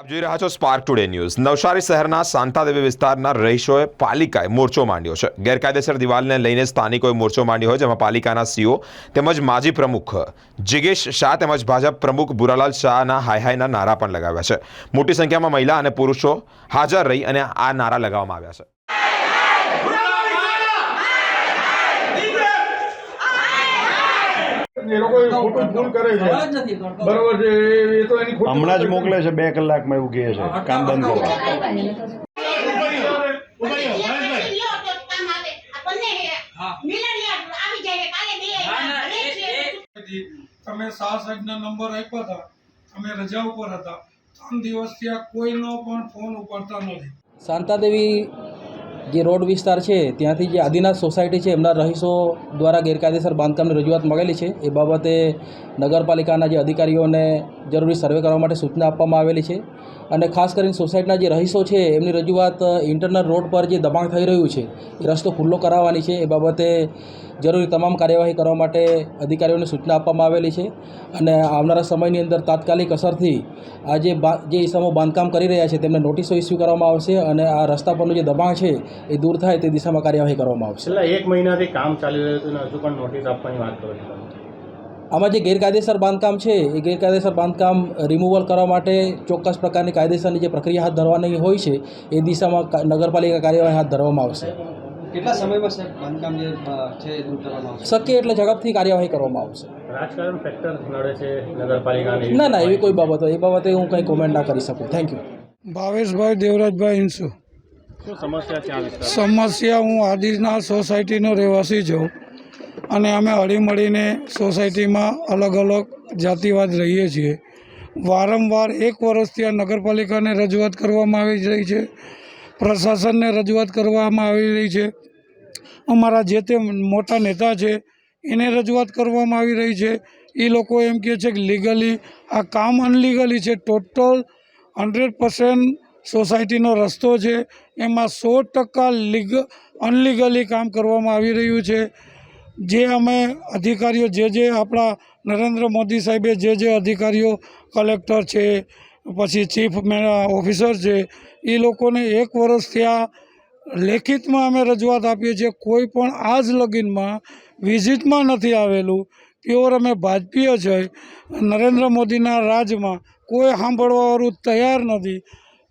આપ જોઈ રહ્યા છો સ્પાર્ક ટુડે ન્યૂઝ નવસારી શહેરના શાંતાદેવી વિસ્તારના રહીશોએ પાલિકાએ મોરચો માંડ્યો છે. ગેરકાયદેસર દિવાલને લઈને સ્થાનિકોએ મોરચો માંડ્યો હોય, જેમાં પાલિકાના સીઓ તેમજ માજી પ્રમુખ જિગેશ શાહ તેમજ ભાજપ પ્રમુખ બુરાલાલ શાહના હાય હાયના નારા પણ લગાવ્યા છે. મોટી સંખ્યામાં મહિલા અને પુરુષો હાજર રહી અને આ નારા લગાવવામાં આવ્યા છે. એ લોકો ખોટું ભૂલ કરે છે જ નથી કરતો. બરોબર છે એ- એ તો એની હમણાં જ મોકલે છે બે કલાકમાં એવું કહે છે. કામ બંધ હતી. તમે સાહેબના નંબર આપ્યા હતા. અમે રજા ઉપર હતા. ત્રણ દિવસથી આ કોઈનો પણ ફોન ઉપાડતા નથી. શાંતાદેવી જે રોડ વિસ્તાર છે, ત્યાંથી જે આદિનાથ સોસાયટી છે, એમના રહીશો દ્વારા ગેરકાયદેસર બાંધકામની રજૂઆત મળેલી છે. એ બાબતે નગરપાલિકાના જે અધિકારીઓને જરૂરી સર્વે કરવા માટે સૂચના આપવામાં આવેલી છે. અને ખાસ કરીને સોસાયટીના જે રહીશો છે, એમની રજૂઆત ઇન્ટરનલ રોડ પર જે દબાણ થઈ રહ્યું છે, એ રસ્તો ખુલ્લો કરાવવાની છે. એ બાબતે જરૂરી તમામ કાર્યવાહી કરવા માટે અધિકારીઓને સૂચના આપવામાં આવેલી છે. અને આવનારા સમયની અંદર તાત્કાલિક અસરથી આ જે જે ઇસમો બાંધકામ કરી રહ્યા છે, તેમને નોટિસો ઇસ્યુ કરવામાં આવશે અને આ રસ્તા પરનું જે દબાણ છે, એ દૂર થાય તે દિશામાં કાર્યવાહી કરવામાં આવશે. એટલે એક મહિનાથી કામ ચાલી રહ્યું હતું હજુ પણ નોટિસ આપવાની વાત કરો છો આમાં જે ગેરકાયદેસર બાંધકામ છે એ ગેરકાયદેસર બાંધકામ રિમૂવલ કરવા માટે ચોક્કસ પ્રકારની કાયદેસરની જે પ્રક્રિયા હાથ ધરવાની હોય છે એ દિશામાં નગરપાલિકા કાર્યવાહી હાથ ધરવામાં આવશે. કેટલા સમયમાં સાહેબ બાંધકામ જે છે એ દૂર કરવામાં આવશે? શક્ય એટલે ઝડપથી કાર્યવાહી કરવામાં આવશે. રાજકારણ ફેક્ટર નડે છે નગરપાલિકાને? ના ના એવી કોઈ બાબત હોય. એ બાબતે હું કંઈ કોમેન્ટ ના કરી શકું. થેન્ક યુ ભાવેશભાઈ દેવરાજભાઈ ઇન્સુ શું સમસ્યા છે આ વિસ્તાર સમસ્યા હું આદિનાથ સોસાયટીનો રહેવાસી છું. અને અમે હળીમળીને સોસાયટીમાં અલગ અલગ જાતિવાદ રહીએ છીએ. વારંવાર એક વર્ષથી આ નગરપાલિકાને રજૂઆત કરવામાં આવી રહી છે. પ્રશાસનને રજૂઆત કરવામાં આવી રહી છે. અમારા જે તે મોટા નેતા છે, એને રજૂઆત કરવામાં આવી રહી છે. એ લોકો એમ કહે છે કે લીગલી આ કામ અનલીગલી છે. ટોટલ હંડ્રેડ પર્સન્ટ સોસાયટીનો રસ્તો છે. એમાં સો ટકા લીગ અનલીગલી કામ કરવામાં આવી રહ્યું છે. જે અમે અધિકારીઓ, જે જે આપણા નરેન્દ્ર મોદી સાહેબે જે જે અધિકારીઓ, કલેક્ટર છે, પછી ચીફ ઓફિસર છે, એ લોકોને એક વર્ષથી આ લેખિતમાં અમે રજૂઆત આપીએ છીએ, કોઈ પણ આ જ લગીનમાં વિઝિટમાં નથી આવેલું, પ્યોર અમે ભાજપીય છે, નરેન્દ્ર મોદીના રાજમાં કોઈ સાંભળવાવાળું તૈયાર નથી.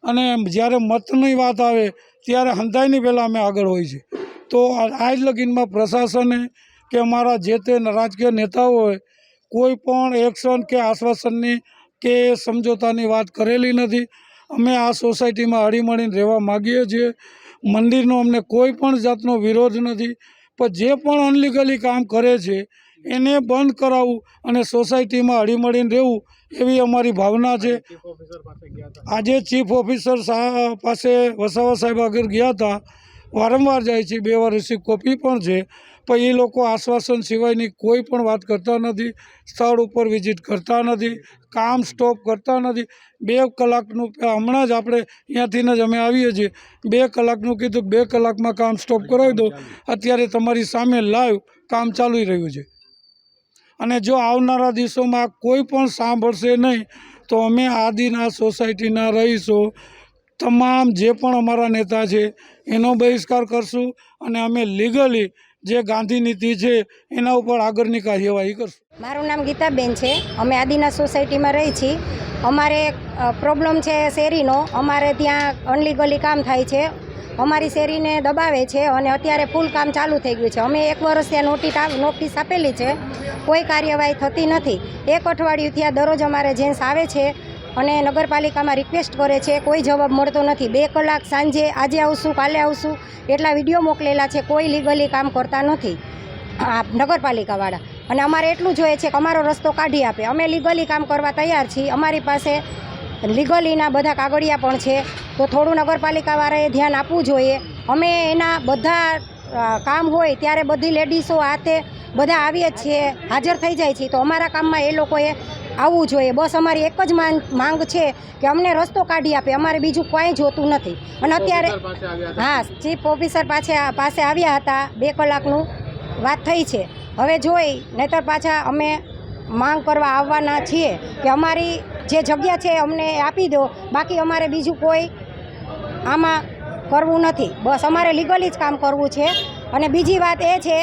અને જ્યારે મતની વાત આવે, ત્યારે હંધાઈની પહેલાં અમે આગળ હોય છે. તો આ- આજ લગીનમાં પ્રશાસને કે અમારા જે તે રાજકીય નેતાઓએ કોઈ પણ એક્શન કે આશ્વાસનની કે સમજોતાની વાત કરેલી નથી. અમે આ સોસાયટીમાં હળીમળીને રહેવા માગીએ છીએ. મંદિરનો અમને કોઈ પણ જાતનો વિરોધ નથી. પણ જે પણ અનલીગલી કામ કરે છે, એને બંધ કરાવવું અને સોસાયટીમાં હળીમળીને રહેવું, એવી અમારી ભાવના છે. આજે ચીફ ઓફિસર પાસે વસાવા સાહેબ આગળ ગયા હતા. વારંવાર જાય છે, બે વાર રિસીવ કોપી પણ છે. પણ એ લોકો આશ્વાસન સિવાયની કોઈ પણ વાત કરતા નથી, સ્થળ ઉપર વિઝિટ કરતા નથી, કામ સ્ટોપ કરતા નથી. બે કલાકનું હમણાં જ આપણે અહીંયાથી જ અમે આવીએ છીએ. બે કલાકનું કીધું, બે કલાકમાં કામ સ્ટોપ કરાવી દો અત્યારે તમારી સામે લાઈવ કામ ચાલી રહ્યું છે. અને જો આવનારા દિવસોમાં કોઈ પણ સાંભળશે નહીં, તો અમે આદિના સોસાયટીના રહીશો, તમામ જે પણ અમારા નેતા છે, એનો બહિષ્કાર કરશું અને અમે લીગલી જે ગાંધી નીતિ છે, એના ઉપર આગળની કાર્યવાહી કરશું. મારું નામ ગીતાબેન છે. અમે આદિના સોસાયટીમાં રહી છીએ અમારે પ્રોબ્લેમ છે શેરીનો. અમારે ત્યાં અનલીગલી કામ થાય છે. અમારી શેરીને દબાવે છે અને અત્યારે ફૂલ કામ ચાલુ થઈ ગયું છે. અમે એક વર્ષ ત્યાં નોટિસ નોટિસ આપેલી છે. કોઈ કાર્યવાહી થતી નથી. એક અઠવાડિયું ત્યાં દરરોજ અમારે જેન્ટ્સ આવે છે. અને નગરપાલિકામાં રિક્વેસ્ટ કરે છે, કોઈ જવાબ મળતો નથી. બે કલાક સાંજે, આજે આવશું, કાલે આવશું, એટલા વીડિયો મોકલેલા છે, કોઈ લીગલી કામ કરતા નથી આ નગરપાલિકાવાળા. અને અમારે એટલું જોઈએ છે કે અમારો રસ્તો કાઢી આપે. અમે લીગલી કામ કરવા તૈયાર છીએ. અમારી પાસે લીગલીના બધા કાગળિયા પણ છે. તો થોડું નગરપાલિકાવાળાએ ધ્યાન આપવું જોઈએ. અમે એના બધા કામ હોય ત્યારે બધી લેડીઝો હાથે બધા આવીએ છીએ. હાજર થઈ જાય છે. તો અમારા કામમાં એ લોકોએ આવવું જોઈએ. બસ અમારી એક જ માંગ છે કે અમને રસ્તો કાઢી આપે. અમારે બીજું કાંઈ જોતું નથી. અને અત્યારે હા ચીફ ઓફિસર પાસે પાસે આવ્યા હતા બે કલાકનું. વાત થઈ છે. હવે જોઈ નહીતર પાછા અમે માંગ કરવા આવવાના છીએ કે અમારી જે જગ્યા છે અમને આપી દો. બાકી અમારે બીજું કોઈ આમાં કરવું નથી. બસ અમારે લીગલી જ કામ કરવું છે. અને બીજી વાત એ છે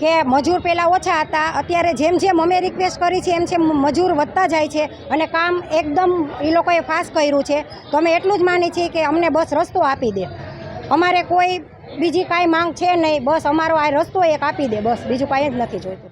કે મજૂર પહેલાં ઓછા હતા, અત્યારે જેમ જેમ અમે રિક્વેસ્ટ કરી છે, એમ જેમ મજૂર વધતા જાય છે અને કામ એકદમ એ લોકોએ ફાસ્ટ કર્યું છે, તો અમે એટલું જ માની છીએ કે અમને બસ રસ્તો આપી દે. અમારે કોઈ બીજી કાંઈ માંગ છે નહીં, બસ અમારો આ રસ્તો એક આપી દે, બસ બીજું કાંઈ જ નથી જોઈતું.